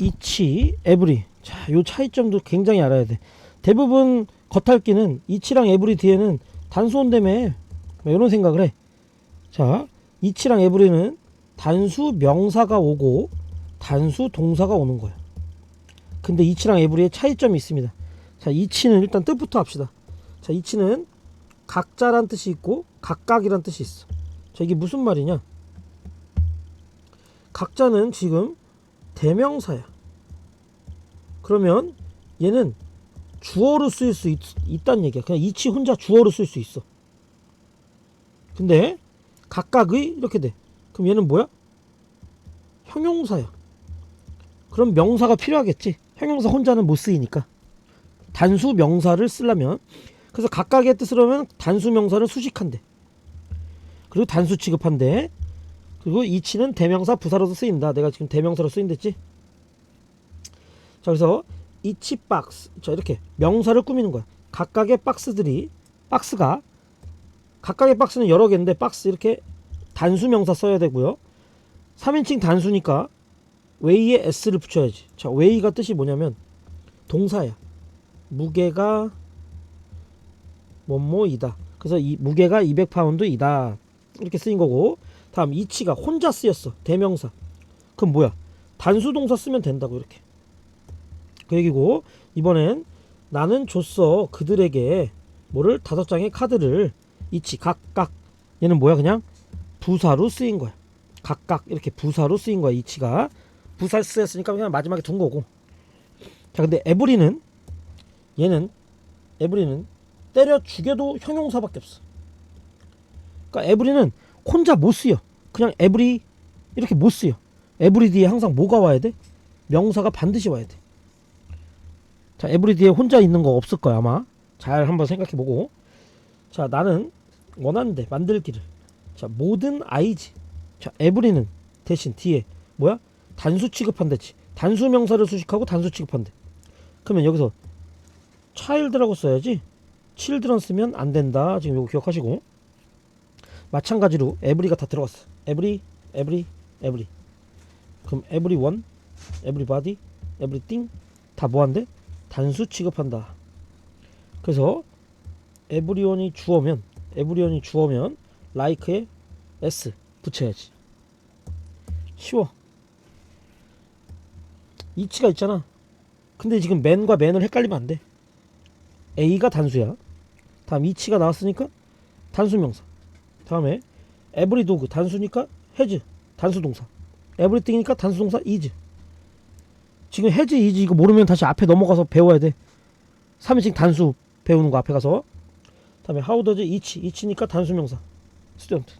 이치, 에브리. 자, 요 차이점도 굉장히 알아야 돼. 대부분 겉핥기는 이치랑 에브리 뒤에는 단수 온다며. 뭐 이런 생각을 해. 자, 이치랑 에브리는 단수 명사가 오고 단수 동사가 오는 거야. 근데 이치랑 에브리의 차이점이 있습니다. 자, 이치는 일단 뜻부터 합시다. 자, 이치는 각자란 뜻이 있고 각각이란 뜻이 있어. 자, 이게 무슨 말이냐? 각자는 지금 대명사야. 그러면 얘는 주어로 쓰일 수 있, 있다는 얘기야. 그냥 이치 혼자 주어로 쓸 수 있어. 근데 각각의 이렇게 돼. 그럼 얘는 뭐야? 형용사야. 그럼 명사가 필요하겠지. 형용사 혼자는 못 쓰이니까. 단수 명사를 쓰려면 그래서 각각의 뜻을 하면 단수 명사를 수식한대. 그리고 단수 취급한대. 그리고 이치는 대명사 부사로도 쓰인다. 내가 지금 대명사로 쓰인댔지? 자, 그래서 이치 박스. 자, 이렇게 명사를 꾸미는 거야. 각각의 박스들이 박스가 각각의 박스는 여러 개인데 박스 이렇게 단수 명사 써야 되고요. 3인칭 단수니까 웨이에 s를 붙여야지. 자, 웨이가 뜻이 뭐냐면 동사야. 무게가 뭐뭐이다. 그래서 이 무게가 200파운드이다. 이렇게 쓰인 거고. 다음 이치가 혼자 쓰였어. 대명사. 그럼 뭐야? 단수 동사 쓰면 된다고 이렇게. 그 얘기고 이번엔 나는 줬어 그들에게 뭐를 다섯 장의 카드를 이치 각각 얘는 뭐야 그냥 부사로 쓰인 거야. 각각 이렇게 부사로 쓰인 거야 이치가 부사 쓰였으니까 그냥 마지막에 둔 거고. 자 근데 에브리는 얘는 에브리는 때려 죽여도 형용사밖에 없어. 그러니까 에브리는 혼자 못 쓰여. 그냥 에브리 이렇게 못 쓰여. 에브리 뒤에 항상 뭐가 와야 돼? 명사가 반드시 와야 돼. 자, 에브리 뒤에 혼자 있는 거 없을 거야 아마. 잘 한번 생각해 보고. 자, 나는 원하는데 만들기를. 자, 모든 아이지. 자, 에브리는 대신 뒤에 뭐야? 단수 취급한대지. 단수 명사를 수식하고 단수 취급한대. 그러면 여기서 child라고 써야지. children 쓰면 안 된다. 지금 이거 기억하시고. 마찬가지로 에브리가 다 들어갔어. 에브리, 에브리, 에브리. 그럼 everyone, everybody, everything 다 뭐한대? 단수 취급한다. 그래서 everyone이 주어면 everyone이 주어면 like에 s 붙여야지. 쉬워. 이치가 있잖아. 근데 지금 man과 man을 헷갈리면 안 돼. A가 단수야. 다음 이치가 나왔으니까 단수명사. 다음에 every dog 단수니까 has 단수 동사. everything이니까 단수 동사 is. 지금 has is 이거 모르면 다시 앞에 넘어가서 배워야 돼. 3인칭 단수 배우는 거 앞에 가서. 다음에 how does each each니까 단수 명사. student.